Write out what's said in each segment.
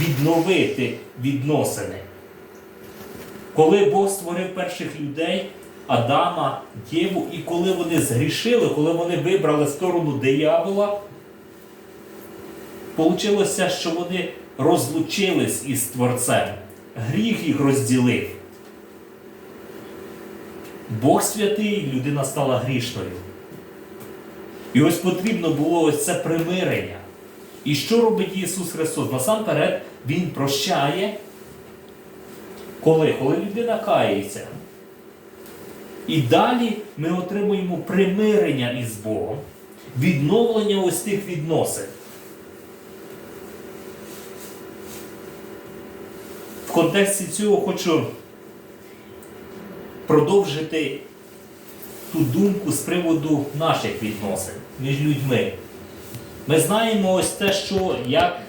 відновити відносини. Коли Бог створив перших людей, Адама, Єву, і коли вони згрішили, коли вони вибрали сторону диявола, Получилося, що вони розлучились із Творцем. Гріх їх розділив. Бог святий, людина стала грішною. І ось потрібно було ось це примирення. І що робить Ісус Христос? Насамперед, Він прощає, коли? Коли людина кається. І далі ми отримуємо примирення із Богом, відновлення ось тих відносин. В контексті цього хочу продовжити ту думку з приводу наших відносин між людьми. Ми знаємо ось те, що як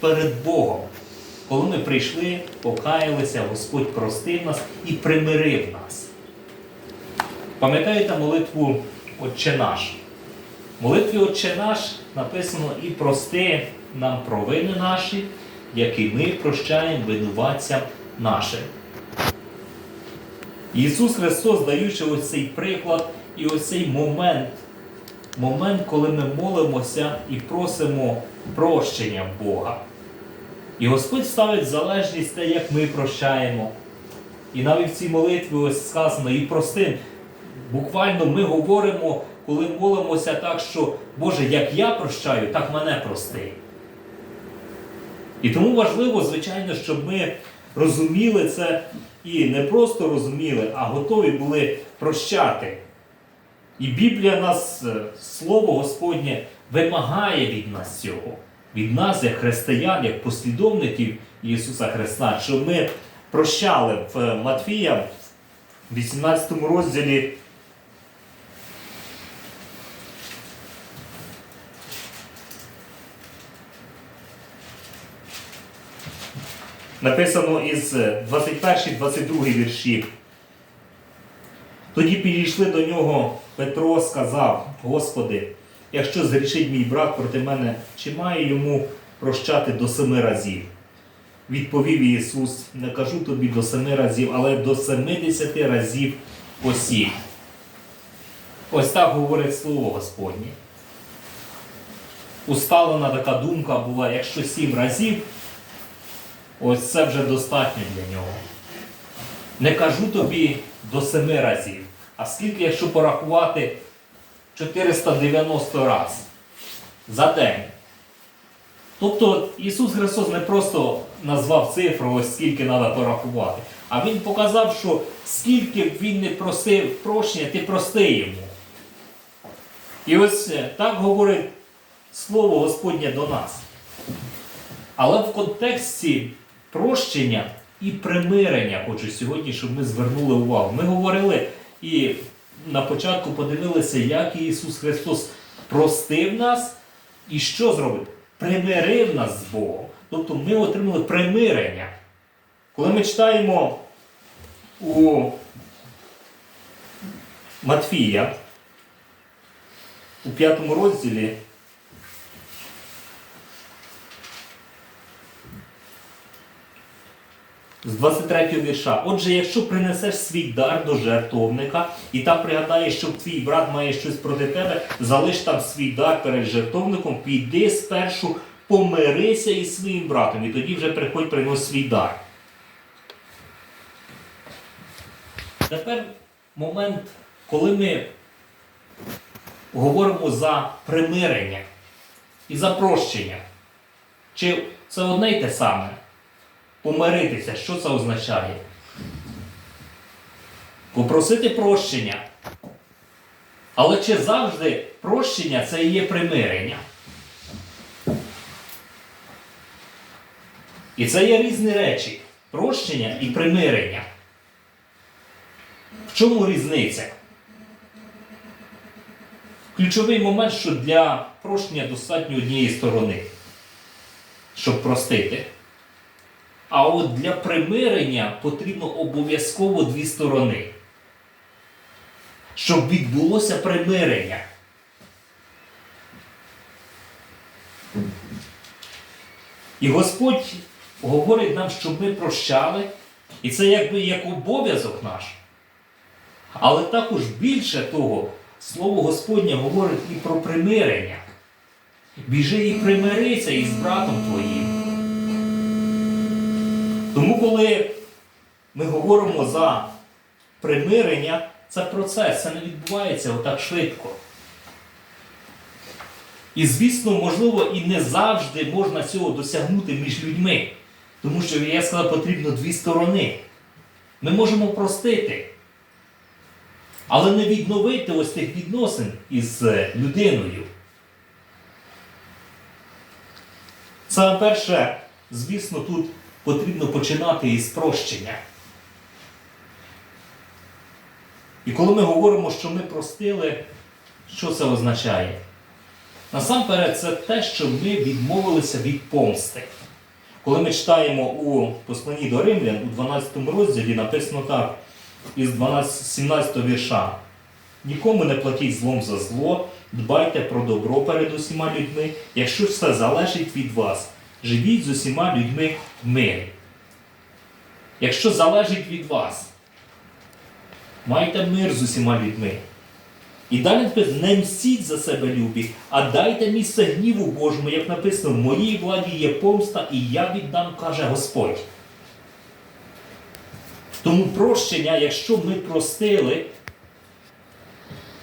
перед Богом, коли ми прийшли, покаялися, Господь простив нас і примирив нас. Пам'ятаєте молитву Отче наш? В молитві Отче наш написано і прости нам провини наші, які ми прощаємо винуватцям нашим. Ісус Христос, даючи ось цей приклад і ось цей момент, момент, коли ми молимося і просимо прощення Бога. І Господь ставить залежність те, як ми прощаємо. І навіть в цій молитві ось сказано і простим. Буквально ми говоримо, коли молимося так, що Боже, як я прощаю, так мене прости. І тому важливо, звичайно, щоб ми розуміли це і не просто розуміли, а готові були прощати. І Біблія нас, е, Слово Господнє, вимагає від нас цього, від нас, як християн, як послідовників Ісуса Христа, щоб ми прощали в Матфія, в 18 розділі. Написано із 21-22 вірші. Тоді підійшли до нього Петро, сказав: Господи, якщо згрішить мій брат проти мене, чи має йому прощати до семи разів? Відповів Ісус: не кажу тобі до семи разів, але до семидесяти разів осіб. Ось так говорить Слово Господнє. Усталена така думка була, якщо сім разів, ось це вже достатньо для нього. Не кажу тобі до семи разів. А скільки, якщо порахувати 490 разів за день? Тобто Ісус Христос не просто назвав цифру, ось скільки треба порахувати, а Він показав, що скільки б він не просив прощення, ти прости йому. І ось е, так говорить Слово Господнє до нас. Але в контексті прощення і примирення хочу сьогодні, щоб ми звернули увагу. Ми говорили і на початку подивилися, як Ісус Христос простив нас і що зробив? Примирив нас з Богом. Тобто ми отримали примирення. Коли ми читаємо у Матфія у п'ятому розділі. З 23 вірша. Отже, якщо принесеш свій дар до жертовника і там пригадаєш, що твій брат має щось проти тебе, залиш там свій дар перед жертовником, піди спершу, помирися із своїм братом, і тоді вже приходь принось свій дар. Тепер момент, коли ми говоримо за примирення і за прощення. Чи це одне й те саме? Помиритися, що це означає? Попросити прощення. Але чи завжди прощення це і є примирення? І це є різні речі. Прощення і примирення. В чому різниця? Ключовий момент, що для прощення достатньо однієї сторони, щоб простити. А от для примирення потрібно обов'язково дві сторони. Щоб відбулося примирення. І Господь говорить нам, щоб ми прощали, і це якби як обов'язок наш. Але також більше того, Слово Господнє говорить і про примирення. Біжи і примирися із братом твоїм. Тому, коли ми говоримо за примирення, це процес, це не відбувається отак швидко. І, звісно, можливо, і не завжди можна цього досягнути між людьми. Тому що, я сказав, потрібно дві сторони. Ми можемо простити, але не відновити ось тих відносин із е, людиною. Саме перше, звісно, тут потрібно починати із прощення. І коли ми говоримо, що ми простили, що це означає? Насамперед, це те, що ми відмовилися від помсти. Коли ми читаємо у посланні до Римлян у 12 розділі написано так, із 12, 17 вірша. Нікому не платіть злом за зло, дбайте про добро перед усіма людьми, якщо все залежить від вас, живіть з усіма людьми в мирі. Якщо залежить від вас, майте мир з усіма людьми. І далі не мстіть за себе любі, а дайте місце гніву Божому, як написано, в моїй владі є помста, і я віддам, каже Господь. Тому прощення, якщо ми простили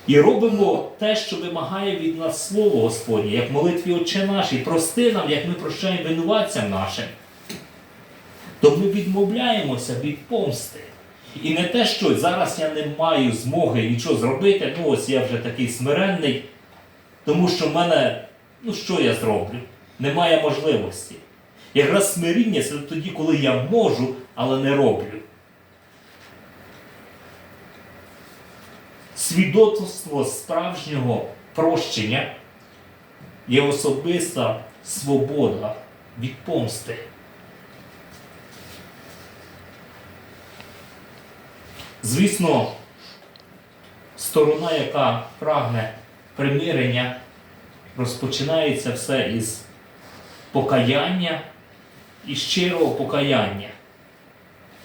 і робимо те, що вимагає від нас Слово Господнє, як молитві Отче наш, і прости нам, як ми прощаємо винуватцям нашим, то ми відмовляємося від помсти. І не те, що зараз я не маю змоги нічого зробити, ну ось я вже такий смиренний, тому що в мене, ну що я зроблю? Немає можливості. Якраз смиріння це тоді, коли я можу, але не роблю. Свідоцтво справжнього прощення є особиста свобода від помсти. Звісно, сторона, яка прагне примирення, розпочинається все із покаяння і щирого покаяння.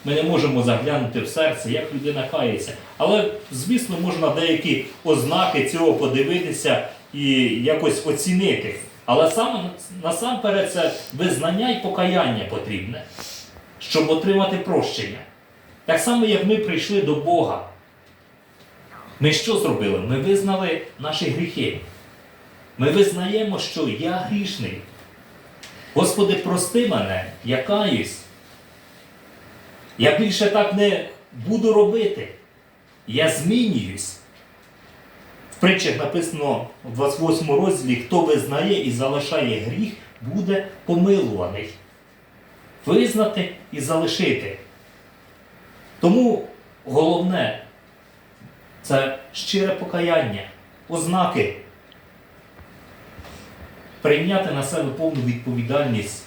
Ми не можемо заглянути в серце, як людина кається. Але, звісно, можна деякі ознаки цього подивитися і якось оцінити. Але саме насамперед це визнання і покаяння потрібне, щоб отримати прощення. Так само, як ми прийшли до Бога. Ми що зробили? Ми визнали наші гріхи. Ми визнаємо, що я грішний. Господи, прости мене, я каюсь. Я більше так не буду робити. Я змінююсь. В притчах написано в 28 розділі, хто визнає і залишає гріх, буде помилуваний. Визнати і залишити. Тому головне це щире покаяння, ознаки. Прийняти на себе повну відповідальність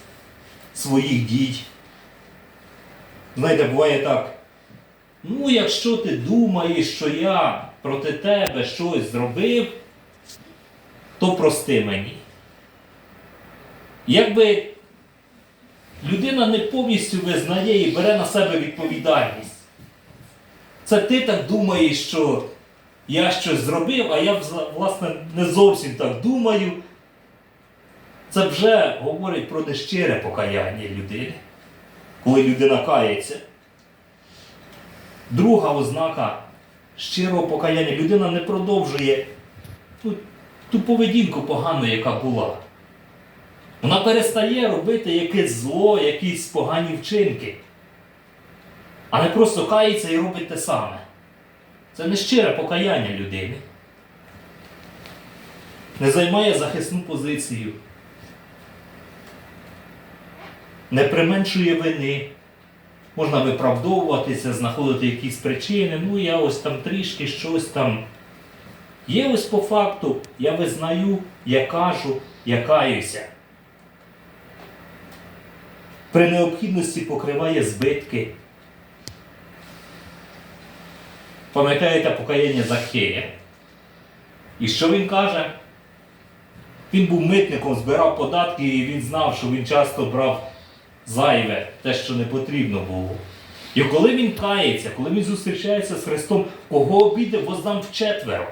своїх дій. Знаєте, буває так. Ну, якщо ти думаєш, що я проти тебе щось зробив, то прости мені. Якби людина не повністю визнає і бере на себе відповідальність. Це ти так думаєш, що я щось зробив, а я власне не зовсім так думаю. Це вже говорить про нещире покаяння людини, коли людина кається. Друга ознака щирого покаяння. Людина не продовжує ту, ту поведінку погану, яка була. Вона перестає робити якесь зло, якісь погані вчинки а не просто кається і робить те саме. Це не щире покаяння людини. Не займає захисну позицію, не применшує вини. Можна виправдовуватися, знаходити якісь причини, ну я ось там трішки щось там. Є ось по факту, я визнаю, я кажу, я каюся. При необхідності покриває збитки. Пам'ятаєте покаяння Захея? І що він каже? Він був митником, збирав податки, і він знав, що він часто брав зайве, те, що не потрібно було. І коли він кається, коли він зустрічається з Христом, кого обійде, воздам вчетверо.